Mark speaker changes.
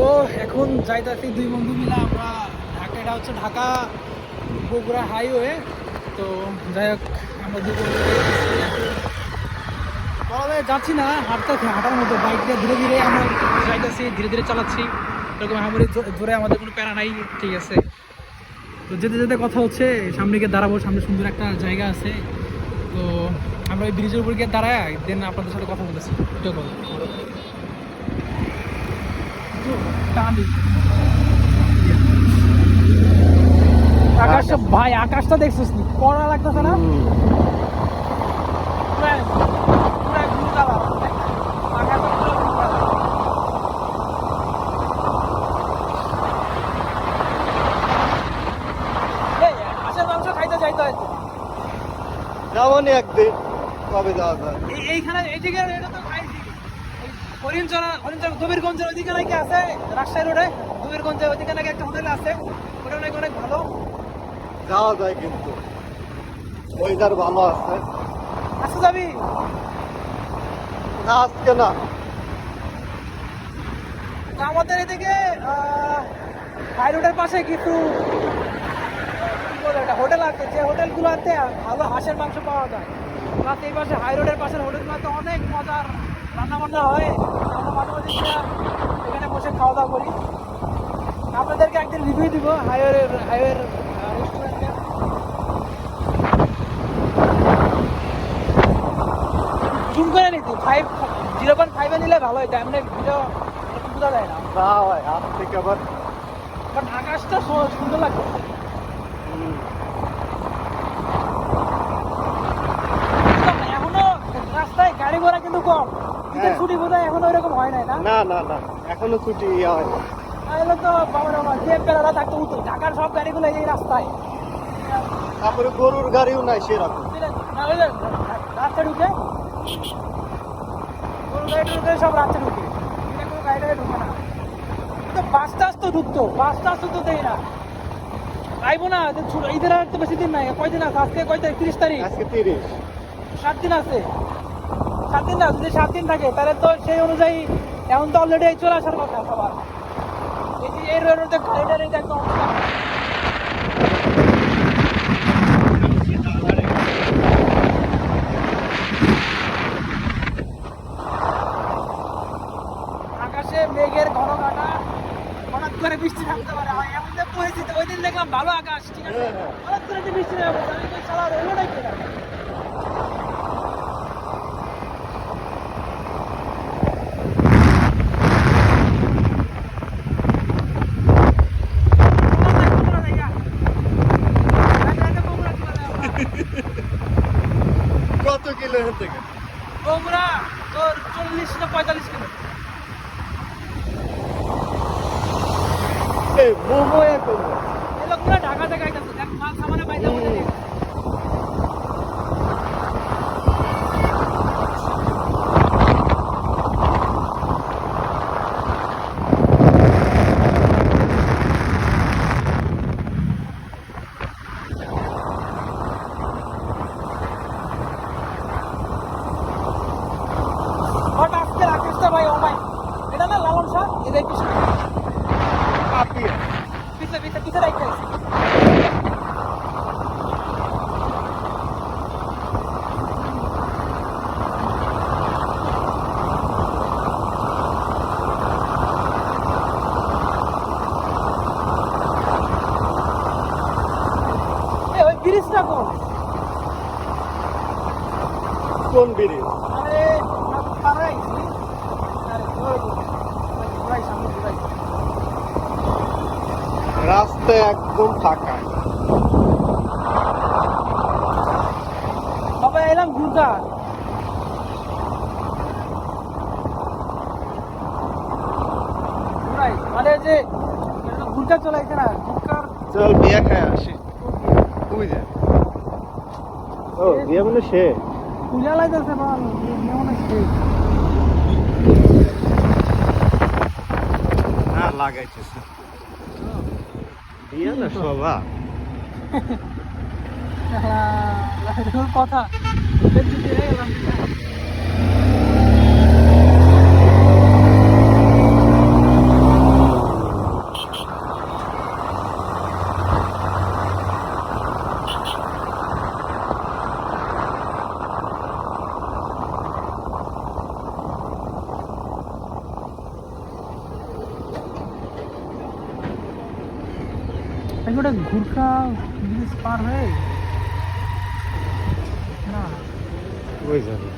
Speaker 1: তো এখন যাইতাছি দুই বন্ধু মিলে আমরা ঢাকা, এটা হচ্ছে ঢাকা বগুড়া হাইওয়ে। তো যাই হোক, আমরা দুই বন্ধু বলা যাচ্ছি না হাঁটতে হাঁটার মতো বাইকটা ধীরে ধীরে আমরা যাইতেছি, ধীরে ধীরে চালাচ্ছি। এরকম আমাদের জোরে আমাদের কোনো প্যারা নাই, ঠিক আছে। তো যেতে যেতে কথা হচ্ছে, সামনে গিয়ে দাঁড়াবো, সামনে সুন্দর একটা জায়গা আছে। তো আমরা ওই ব্রিজের উপর গিয়ে দাঁড়ায় দেন আপনাদের সাথে কথা বলতেছি। ভিডিও কল আকাশটা ভাই আকাশটা দেখছিস নি? কড়া লাগতেছে না?
Speaker 2: যাব নি একদিন কবে যাওয়া যায়?
Speaker 1: এইখানে এই হরিণচরা হরিণচরা দবিরগঞ্জের ওইদিকে নাকি আছে রাজশাহী রোডে। দবিরগঞ্জের ওইদিকে নাকি একটা হোটেল আছে ওটা নাকি অনেক ভালো।
Speaker 2: যাওয়া যায় কিন্তু। ওয়েদার ভালো আছে।
Speaker 1: আচ্ছা যাবি?
Speaker 2: না আজকে না।
Speaker 1: আমাদের এদিকে হাই রোডের পাশে কিছু হোটেল আছে। যে হোটেলগুলোতে ভালো হাঁসের মাংস পাওয়া যায়। প্লাস এই পাশে হাই রোডের পাশের হোটেলগুলোতে অনেক মজার রান্না বান্না হয় আমরা মাঝে মাঝে এখানে বসে খাওয়া দাওয়া করি। আপনাদেরকে একদিন রিভিউ দিব হাইওয়ের হাইওয়ের রেস্টুরেন্টে জুম করে নিতি ফাইভ জিরো পয়েন্ট ফাইভে নিলে ভালো হতো এমনি ভিডিও বোঝা যায় না।
Speaker 2: না হয় হাত থেকে আবার
Speaker 1: বাট আকাশটা সুন্দর লাগছে
Speaker 2: হুম,
Speaker 1: এখনও রাস্তায় গাড়ি ঘোড়া কিন্তু কম ঈদের
Speaker 2: হ্যাঁ।
Speaker 1: ছুটি বোধহয় এখনও হয় নাই না?
Speaker 2: না না না এখনও ছুটি ইয়ে হয়
Speaker 1: তাহলে তো বাবা বাবা যে পেলারা থাকতো উত্তর ঢাকার সব গাড়িগুলো এই রাস্তায়।
Speaker 2: তারপরে গরুর গাড়িও নাই সেরকম।
Speaker 1: না রাস্তা ঢুকে? গরু গাড়ি ঢুকে সব রাস্তা ঢুকে। এটা কোনো গাড়ি ঢুকে না। তো বাস টাস তো ঢুকতো বাস টাস তো দেয় না। আইবো না ঈদের আর তো বেশি দিন নাই কয়দিন আছে? আজকে কয় তারিখ? তিরিশ তারিখ?
Speaker 2: আজকে তিরিশ।
Speaker 1: সাত দিন আছে। সাত দিন না, যদি সাত দিন থাকে, তাহলে তো সেই অনুযায়ী এখন তো অলরেডি চলে আসার কথা সবার। এই যে এই রোডে আকাশে মেঘের ঘন কাটা হঠাৎ করে বৃষ্টি থামতে পারে। এমন যে পরিস্থিতি, ওই দিন দেখলাম ভালো আকাশ, ঠিক আছে। হঠাৎ করে বৃষ্টি নেমে পড়ছে আমি কই নাকি এটা?
Speaker 2: কত কিলো এখান থেকে
Speaker 1: বগুড়া তোর চল্লিশ না পঁয়তাল্লিশ কিলো?
Speaker 2: এই মোমো
Speaker 1: এই লোকগুলো ঢাকা থেকে আইতাছে। দেখ মাল সামানে পাইতে বলে দেখ। But আজকের আকাশটা ভাই ও ভাই এটা না লালন শাহ এদের পিছনে
Speaker 2: কাপিয়া
Speaker 1: পিছনে পিছনে পিছনে রাখতে আছে এই ওই ব্রিজটা কোন
Speaker 2: কোন ব্রিজ
Speaker 1: আরে
Speaker 2: রাস্তা একদম ফাঁকা।
Speaker 1: বাবা এলাম ঘুরাই মানে যে ঘুরকা চলে আসছে না
Speaker 2: চল বিয়া খায়। ও বিয়া মানে সে
Speaker 1: পূজা লাগাইতেছে বল কেমন আছে
Speaker 2: হ্যাঁ লাগাইতেছে। বিয়া না সবা
Speaker 1: কথা। নাকি ওটা ঘুরকা ব্রিজ পার হয়ে না।
Speaker 2: ওই যাবে।